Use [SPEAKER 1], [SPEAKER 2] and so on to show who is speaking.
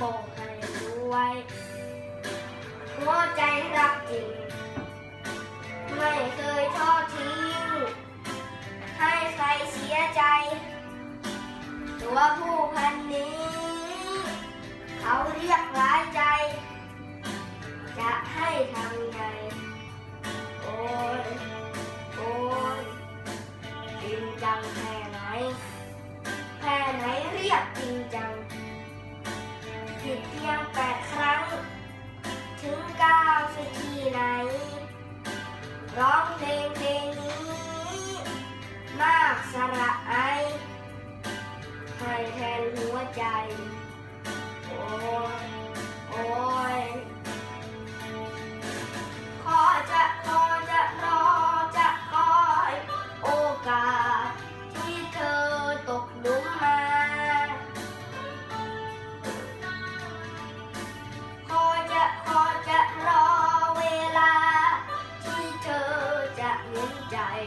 [SPEAKER 1] บอกให้รู้ไว้หัวใจรักจริง ไม่เคยทอดทิ้ง ให้ใครเสียใจ ตัวผู้พันนี้ เขาเรียกร้ายใจ จะให้ทำไงโอ้ยโอ้ยจริงจังแค่ไหน ผิดเพียงแปดครั้ง ถึงเก้าสักทีไหน ร้องเพลงเพลงนี้ มากสระไอให้แทนหัวใจ chạy.